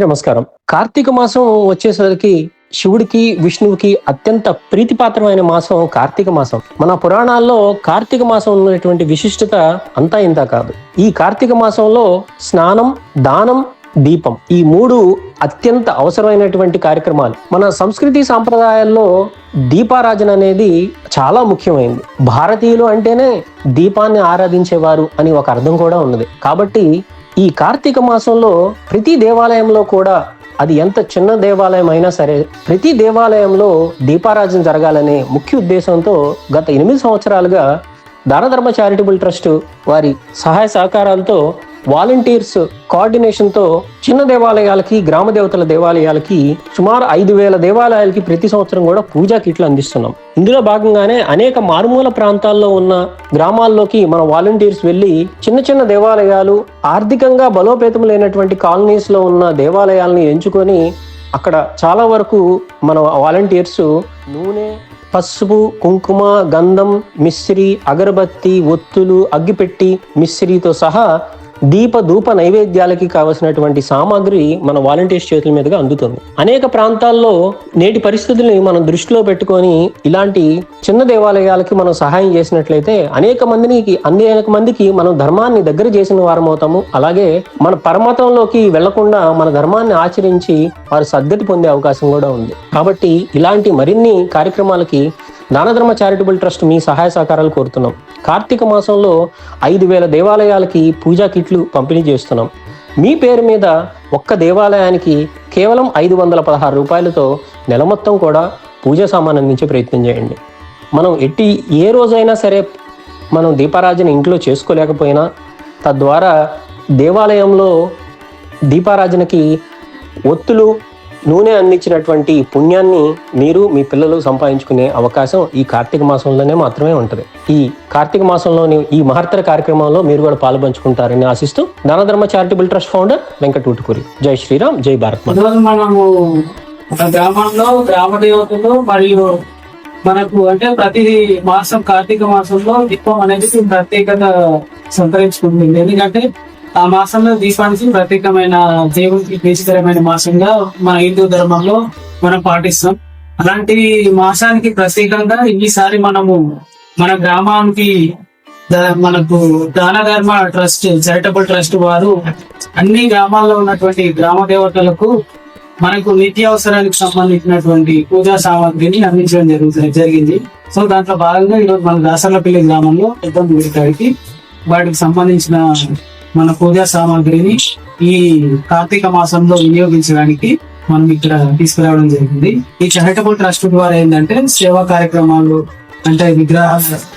నమస్కారం. కార్తీక మాసం వచ్చేసరికి శివుడికి విష్ణువుకి అత్యంత ప్రీతిపాత్రమైన మాసం కార్తీక మాసం. మన పురాణాల్లో కార్తీక మాసం ఉన్నటువంటి విశిష్టత అంతా ఇంత కాదు. ఈ కార్తీక మాసంలో స్నానం దానం దీపం ఈ మూడు అత్యంత అవసరమైనటువంటి కార్యక్రమాలు. మన సంస్కృతి సాంప్రదాయాల్లో దీపారాజన అనేది చాలా ముఖ్యమైనది భారతీయులు అంటేనే దీపాన్ని ఆరాధించేవారు అని ఒక అర్థం కూడా ఉన్నది. కాబట్టి ఈ కార్తీక మాసంలో ప్రతి దేవాలయంలో కూడా అది ఎంత చిన్న దేవాలయం అయినా సరే ప్రతి దేవాలయంలో దీపారాజన జరగాలనే ముఖ్య ఉద్దేశంతో గత ఎనిమిది సంవత్సరాలుగా దానధర్మ చారిటబుల్ ట్రస్ట్ వారి సహాయ సహకారాలతో వాలంటీర్స్ కోఆర్డినేషన్తో చిన్న దేవాలయాలకి గ్రామ దేవతల దేవాలయాలకి సుమారు ఐదు వేల దేవాలయాలకి ప్రతి సంవత్సరం కూడా పూజా కిట్లు అందిస్తున్నాం. ఇందులో భాగంగానే అనేక మారుమూల ప్రాంతాల్లో ఉన్న గ్రామాల్లోకి మన వాలంటీర్స్ వెళ్ళి చిన్న చిన్న దేవాలయాలు ఆర్థికంగా బలోపేతం లేనటువంటి కాలనీస్లో ఉన్న దేవాలయాలను ఎంచుకొని అక్కడ చాలా వరకు మన వాలంటీర్స్ నూనె పసుపు కుంకుమ గంధం మిశ్రీ అగరబత్తి ఒత్తులు అగ్గిపెట్టి మిశ్రీతో సహా దీప ధూప నైవేద్యాలకి కావలసినటువంటి సామాగ్రి మన వాలంటీర్స్ చేతుల మీదుగా అందుతుంది. అనేక ప్రాంతాల్లో నేటి పరిస్థితుల్ని మనం దృష్టిలో పెట్టుకొని ఇలాంటి చిన్న దేవాలయాలకి మనం సహాయం చేసినట్లయితే అనేక మందికి అనేక మందికి మనం ధర్మాన్ని దగ్గర చేసిన వారం అవుతాము. అలాగే మన పరమతంలోకి వెళ్ళకుండా మన ధర్మాన్ని ఆచరించి వారు సద్గతి పొందే అవకాశం కూడా ఉంది. కాబట్టి ఇలాంటి మరిన్ని కార్యక్రమాలకి దానధర్మ చారిటబుల్ ట్రస్ట్ మీ సహాయ సహకారాలు కోరుతున్నాం. కార్తీక మాసంలో ఐదు వేల దేవాలయాలకి పూజా కిట్లు పంపిణీ చేస్తున్నాం. మీ పేరు మీద ఒక్క దేవాలయానికి కేవలం ఐదు వందల పదహారు రూపాయలతో నెల మొత్తం కూడా పూజా సామాన్ అందించే ప్రయత్నం చేయండి. మనం ఎట్టి ఏ రోజైనా సరే మనం దీపారాజన ఇంట్లో చేసుకోలేకపోయినా తద్వారా దేవాలయంలో దీపారాజనకి ఒత్తులు నూనె అందించినటువంటి పుణ్యాన్ని మీరు మీ పిల్లలు సంపాదించుకునే అవకాశం ఈ కార్తీక మాసంలోనే మాత్రమే ఉంటుంది. ఈ కార్తీక మాసంలోని ఈ మహత్తర కార్యక్రమంలో మీరు కూడా పాల్పంచుకుంటారని ఆశిస్తూ దానధర్మ చారిటబుల్ ట్రస్ట్ ఫౌండర్ వెంకటూటుకూరి. జై శ్రీరామ్ జై భారత్ మనము గ్రామంలో గ్రామ దేవతలు మరియు మనకు అంటే ప్రతి మాసం కార్తీక మాసంలో దీపం అనేది ప్రత్యేకత సంతరించుకుంటుంది. ఎందుకంటే ఆ మాసంలో దీపానికి ప్రత్యేకమైన దేవునికి ప్రీతికరమైన మాసంగా మన హిందూ ధర్మంలో మనం పాటిస్తాం. అలాంటి మాసానికి ప్రత్యేకంగా ఈసారి మనము మన గ్రామానికి మనకు దాన ధర్మ ట్రస్ట్ చారిటబుల్ ట్రస్ట్ వారు అన్ని గ్రామాల్లో ఉన్నటువంటి గ్రామ దేవతలకు మనకు నిత్యావసరానికి సంబంధించినటువంటి పూజా సామాగ్రిని అందించడం జరుగుతుంది జరిగింది. సో దాంట్లో భాగంగా ఈరోజు మన దాసర్లపల్లి గ్రామంలో పెద్ద గుడికాడికి వాటికి సంబంధించిన మన పూజా సామాగ్రిని ఈ కార్తీక మాసంలో వినియోగించడానికి మనం ఇక్కడ తీసుకురావడం జరిగింది. ఈ చారిటబుల్ ట్రస్ట్ ద్వారా ఏంటంటే సేవా కార్యక్రమాలు అంటే విగ్రహ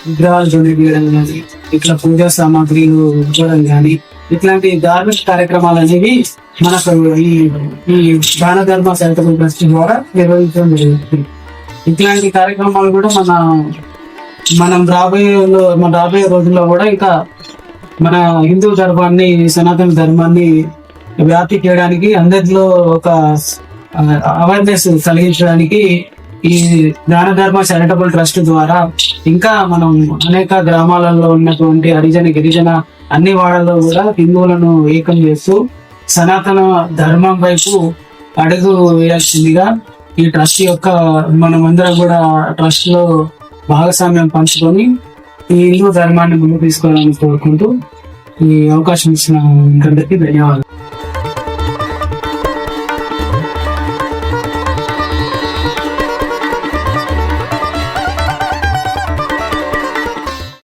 విగ్రహాలు డొనేట్ చేయడం కానీ ఇట్లా పూజా సామాగ్రిలు ఇవ్వడం కానీ ఇట్లాంటి ధార్మిక కార్యక్రమాలు అనేవి మనకు ఈ ఈ దాన ధర్మ చారిటబుల్ ట్రస్ట్ ద్వారా నిర్వహించడం జరుగుతుంది ఇట్లాంటి కార్యక్రమాలు కూడా మన మనం రాబోయే మన రాబోయే రోజుల్లో కూడా ఇంకా మన హిందూ ధర్మాన్ని సనాతన ధర్మాన్ని వ్యాప్తి చేయడానికి అందరిలో ఒక అవేర్నెస్ కలిగించడానికి ఈ దాన ధర్మ చారిటబుల్ ట్రస్ట్ ద్వారా ఇంకా మనం అనేక గ్రామాలలో ఉన్నటువంటి హరిజన గిరిజన అన్ని వాడల్లో కూడా హిందువులను ఏకం చేస్తూ సనాతన ధర్మం వైపు అడుగు వేయాల్సిందిగా ఈ ట్రస్ట్ యొక్క మనమందరం కూడా ట్రస్ట్లో భాగస్వామ్యం పంచుకొని ఈ హిందూ ధర్మాన్ని ముందు తీసుకోవాలని కోరుకుంటూ ఈ అవకాశం ఇచ్చిన అందరికీ ధన్యవాదాలు.